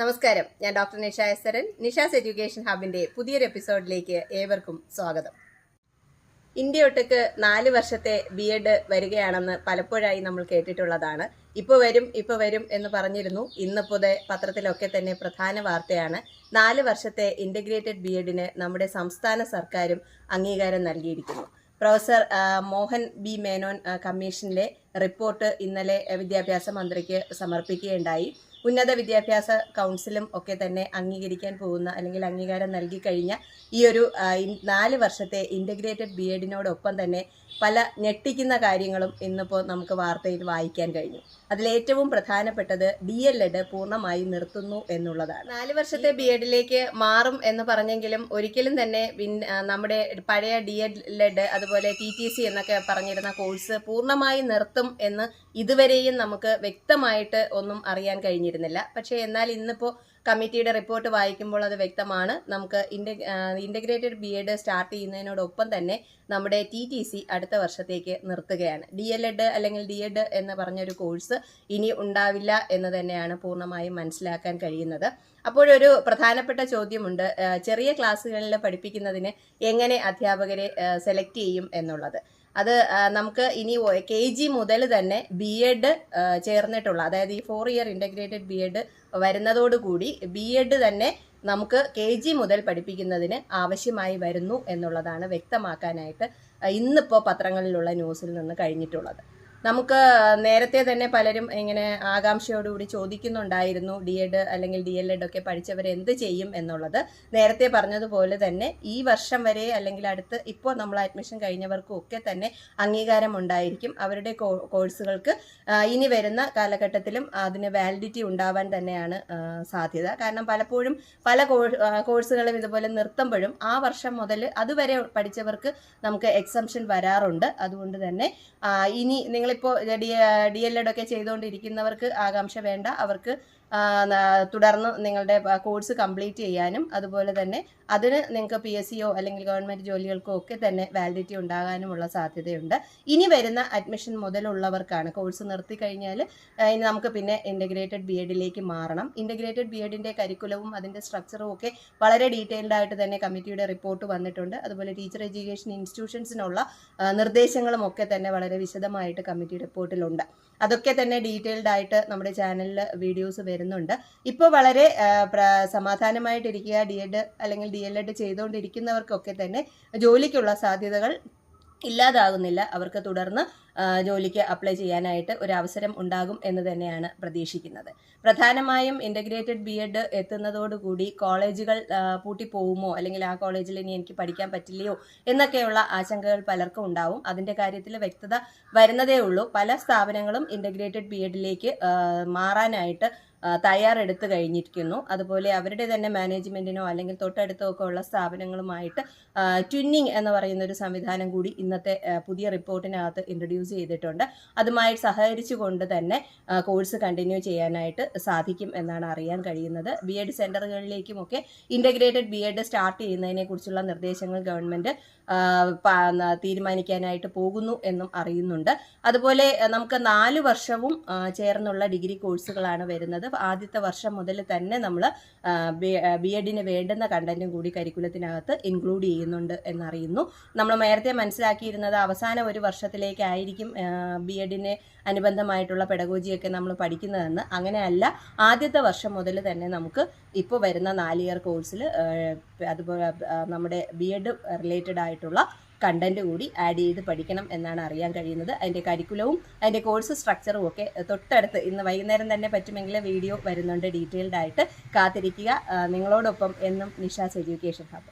നമസ്കാരം. ഞാൻ doctor Nisha Estharan Nisha's education ഹബിന്റെ പുതിയൊരു എപ്പിസോഡിലേക്ക് ഏവർക്കും സ്വാഗതം. ഇന്ത്യ ഒട്ടക്ക് നാല് വർഷത്തെ ബി എഡ് വരികയാണെന്ന് പലപ്പോഴായി നമ്മൾ കേട്ടിട്ടുള്ളതാണ്. ഇപ്പൊ വരും ഇപ്പൊ വരും എന്ന് പറഞ്ഞിരുന്നു. ഇന്നിപ്പോ പത്രത്തിലൊക്കെ തന്നെ പ്രധാന വാർത്തയാണ്. നാല് വർഷത്തെ ഇന്റഗ്രേറ്റഡ് ബി എഡിന് നമ്മുടെ സംസ്ഥാന സർക്കാരും അംഗീകാരം നൽകിയിരിക്കുന്നു. പ്രൊഫസർ മോഹൻ ബി മേനോൻ കമ്മീഷനിലെ റിപ്പോർട്ട് ഇന്നലെ വിദ്യാഭ്യാസ മന്ത്രിക്ക് സമർപ്പിക്കുകയുണ്ടായി. ഉന്നത വിദ്യാഭ്യാസ കൗൺസിലും ഒക്കെ തന്നെ അംഗീകരിക്കാൻ പോകുന്ന അല്ലെങ്കിൽ അംഗീകാരം നൽകി കഴിഞ്ഞ ഈ ഒരു നാല് വർഷത്തെ ഇന്റഗ്രേറ്റഡ് ബി എഡിനോടൊപ്പം തന്നെ പല ഞെട്ടിക്കുന്ന കാര്യങ്ങളും ഇന്നിപ്പോൾ നമുക്ക് വാർത്തയിൽ വായിക്കാൻ കഴിഞ്ഞു. അതിലേറ്റവും പ്രധാനപ്പെട്ടത് ഡി എൽ എഡ് പൂർണമായി നിർത്തുന്നു എന്നുള്ളതാണ്. നാല് വർഷത്തെ ബി എഡിലേക്ക് മാറും എന്ന് പറഞ്ഞെങ്കിലും ഒരിക്കലും തന്നെ നമ്മുടെ പഴയ ഡി എൽ എഡ് അതുപോലെ ടി ടി സി എന്നൊക്കെ പറഞ്ഞിരുന്ന കോഴ്സ് പൂർണമായി നിർത്തും എന്ന് ഇതുവരെയും നമുക്ക് വ്യക്തമായിട്ട് ഒന്നും അറിയാൻ കഴിഞ്ഞിരുന്നില്ല. പക്ഷേ എന്നാൽ ഇന്നിപ്പോൾ കമ്മിറ്റിയുടെ റിപ്പോർട്ട് വായിക്കുമ്പോൾ അത് വ്യക്തമാണ്. നമുക്ക് ഇന്റഗ്രേറ്റഡ് ബി എഡ് സ്റ്റാർട്ട് ചെയ്യുന്നതിനോടൊപ്പം തന്നെ നമ്മുടെ ടി ടി സി അടുത്ത വർഷത്തേക്ക് നിർത്തുകയാണ്. ഡി എൽ എഡ് അല്ലെങ്കിൽ ഡി എഡ് എന്ന് പറഞ്ഞൊരു കോഴ്സ് ഇനി ഉണ്ടാവില്ല എന്ന് തന്നെയാണ് പൂർണമായും മനസ്സിലാക്കാൻ കഴിയുന്നത്. അപ്പോഴൊരു പ്രധാനപ്പെട്ട ചോദ്യമുണ്ട് ചെറിയ ക്ലാസ്സുകളിൽ പഠിപ്പിക്കുന്നതിന് എങ്ങനെ അധ്യാപകരെ സെലക്ട് ചെയ്യും എന്നുള്ളത്. അത് നമുക്ക് ഇനി കെ ജി മുതൽ തന്നെ ബി എഡ് ചേർന്നിട്ടുള്ള അതായത് ഈ four year integrated B Ed വരുന്നതോടുകൂടി B Ed തന്നെ നമുക്ക് കെ ജി മുതൽ പഠിപ്പിക്കുന്നതിന് ആവശ്യമായി വരുന്നു എന്നുള്ളതാണ് വ്യക്തമാക്കാനായിട്ട് ഇന്നിപ്പോൾ പത്രങ്ങളിലുള്ള ന്യൂസിൽ നിന്ന് കഴിഞ്ഞിട്ടുള്ളത്. നമുക്ക് നേരത്തെ തന്നെ പലരും ഇങ്ങനെ ആകാംക്ഷയോടുകൂടി ചോദിക്കുന്നുണ്ടായിരുന്നു ഡി എഡ് അല്ലെങ്കിൽ ഡി എൽ എഡ് ഒക്കെ പഠിച്ചവർ എന്ത് ചെയ്യും എന്നുള്ളത്. നേരത്തെ പറഞ്ഞതുപോലെ തന്നെ ഈ വർഷം വരെ അല്ലെങ്കിൽ അടുത്ത് ഇപ്പോൾ നമ്മൾ അഡ്മിഷൻ കഴിഞ്ഞവർക്കും ഒക്കെ തന്നെ അംഗീകാരം ഉണ്ടായിരിക്കും അവരുടെ കോഴ്സുകൾക്ക് ഇനി വരുന്ന കാലഘട്ടത്തിലും അതിന് വാലിഡിറ്റി ഉണ്ടാവാൻ തന്നെയാണ് സാധ്യത. കാരണം പലപ്പോഴും പല കോഴ്സുകളും ഇതുപോലെ നിർത്തുമ്പോഴും ആ വർഷം മുതൽ അതുവരെ പഠിച്ചവർക്ക് നമുക്ക് എക്സംഷൻ വരാറുണ്ട്. അതുകൊണ്ട് തന്നെ ഇനി ഇനി നിങ്ങളിപ്പോൾ ഡി ഡി എൽ എഡ് ഒക്കെ ചെയ്തുകൊണ്ടിരിക്കുന്നവർക്ക് ആകാംക്ഷ വേണ്ട. അവർക്ക് തുടർന്ന് നിങ്ങളുടെ കോഴ്സ് കംപ്ലീറ്റ് ചെയ്യാനും അതുപോലെ തന്നെ അതിന് നിങ്ങൾക്ക് പി എസ് സിയോ അല്ലെങ്കിൽ ഗവൺമെന്റ് ജോലികൾക്കോ ഒക്കെ തന്നെ വാലിഡിറ്റി ഉണ്ടാകാനുമുള്ള സാധ്യതയുണ്ട്. ഇനി വരുന്ന അഡ്മിഷൻ മുതലുള്ളവർക്കാണ് കോഴ്സ് നിർത്തി കഴിഞ്ഞാൽ ഇനി നമുക്ക് പിന്നെ ഇന്റഗ്രേറ്റഡ് ബി എഡിലേക്ക് മാറണം. ഇന്റഗ്രേറ്റഡ് ബി എഡിന്റെ കരിക്കുലവും അതിന്റെ സ്ട്രക്ചറും ഒക്കെ വളരെ ഡീറ്റെയിൽഡ് ആയിട്ട് തന്നെ കമ്മിറ്റിയുടെ റിപ്പോർട്ട് വന്നിട്ടുണ്ട്. അതുപോലെ ടീച്ചർ എഡ്യൂക്കേഷൻ ഇൻസ്റ്റിറ്റ്യൂഷൻസിനുള്ള നിർദ്ദേശങ്ങളും ഒക്കെ തന്നെ വളരെ വിശദമായിട്ട് കമ്മിറ്റി റിപ്പോർട്ടിലുണ്ട് അതൊക്കെ തന്നെ ഡീറ്റെയിൽഡ് ആയിട്ട് നമ്മുടെ ചാനലിൽ വീഡിയോസ് വരുന്നുണ്ട്. ഇപ്പോൾ വളരെ സമാധാനമായിട്ടിരിക്കുക ഡി എഡ് അല്ലെങ്കിൽ ഡി എൽ എഡ് ചെയ്തുകൊണ്ടിരിക്കുന്നവർക്കൊക്കെ തന്നെ ജോലിക്കുള്ള സാധ്യതകൾ ഇല്ലാതാകുന്നില്ല. അവർക്ക് തുടർന്ന് ജോലിക്ക് അപ്ലൈ ചെയ്യാനായിട്ട് ഒരു അവസരം ഉണ്ടാകും എന്ന് തന്നെയാണ് പ്രതീക്ഷിക്കുന്നത്. പ്രധാനമായും ഇന്റഗ്രേറ്റഡ് ബി എഡ് എത്തുന്നതോടുകൂടി കോളേജുകൾ പൂട്ടി പൂട്ടിപ്പോകുമോ അല്ലെങ്കിൽ ആ കോളേജിൽ ഇനി എനിക്ക് പഠിക്കാൻ പറ്റില്ലയോ? എന്നൊക്കെയുള്ള ആശങ്കകൾ പലർക്കും ഉണ്ടാവും. അതിന്റെ കാര്യത്തിൽ വ്യക്തത വരുന്നതേ ഉള്ളൂ. പല സ്ഥാപനങ്ങളും ഇന്റഗ്രേറ്റഡ് ബി എഡിലേക്ക് മാറാനായിട്ട് തയ്യാറെടുത്ത് കഴിഞ്ഞിരിക്കുന്നു. അതുപോലെ അവരുടെ തന്നെ മാനേജ്മെന്റിനോ അല്ലെങ്കിൽ തൊട്ടടുത്തോ ഒക്കെ ഉള്ള സ്ഥാപനങ്ങളുമായിട്ട് ട്വിന്നിങ് എന്ന് പറയുന്ന ഒരു സംവിധാനം കൂടി ഇന്നത്തെ പുതിയ റിപ്പോർട്ടിനകത്ത് ഇൻട്രൊഡ്യൂസ് ചെയ്തിട്ടുണ്ട്. അതുമായി സഹകരിച്ചുകൊണ്ട് തന്നെ കോഴ്സ് കണ്ടിന്യൂ ചെയ്യാനായിട്ട് സാധിക്കും എന്നാണ് അറിയാൻ കഴിയുന്നത്. ബി എഡ് സെന്ററുകളിലേക്കുമൊക്കെ ഇന്റഗ്രേറ്റഡ് ബി എഡ് സ്റ്റാർട്ട് ചെയ്യുന്നതിനെ കുറിച്ചുള്ള നിർദ്ദേശങ്ങൾ ഗവൺമെന്റ് തീരുമാനിക്കാനായിട്ട് പോകുന്നു എന്നും അറിയുന്നുണ്ട്. അതുപോലെ നമുക്ക് നാല് വർഷവും ചേർന്നുള്ള ഡിഗ്രി കോഴ്സുകളാണ് വരുന്നത്. ആദ്യത്തെ വർഷം മുതൽ തന്നെ നമ്മൾ ബി എഡിന് വേണ്ടുന്ന കണ്ടന്റും കൂടി കരിക്കുലത്തിനകത്ത് ഇൻക്ലൂഡ് ചെയ്യുന്നുണ്ട് എന്നറിയുന്നു. നമ്മൾ നേരത്തെ മനസ്സിലാക്കിയിരുന്നത് അവസാന ഒരു വർഷത്തിലേക്കായിരിക്കും ബി എഡിന് അനുബന്ധമായിട്ടുള്ള പെഡഗോജിയൊക്കെ നമ്മൾ പഠിക്കുന്നതെന്ന്. അങ്ങനെയല്ല ആദ്യത്തെ വർഷം മുതൽ തന്നെ നമുക്ക് ഇപ്പോൾ വരുന്ന നാല് ഇയർ കോഴ്സിൽ അതുപോലെ നമ്മുടെ ബി എഡ് റിലേറ്റഡ് ആയിട്ടുള്ള കണ്ടന്റ് കൂടി ആഡ് ചെയ്ത് പഠിക്കണം എന്നാണ് അറിയാൻ കഴിയുന്നത്. അതിന്റെ കരിക്കുലവും അതിന്റെ കോഴ്സ് സ്ട്രക്ചറും ഒക്കെ തൊട്ടടുത്ത് ഇന്ന് വൈകുന്നേരം തന്നെ പറ്റുമെങ്കിൽ വീഡിയോ വരുന്നുണ്ട് ഡീറ്റെയിൽഡ് ആയിട്ട്. കാത്തിരിക്കുക. നിങ്ങളോടൊപ്പം എന്നും നിഷാസ് എഡ്യൂക്കേഷൻ ഹബ്.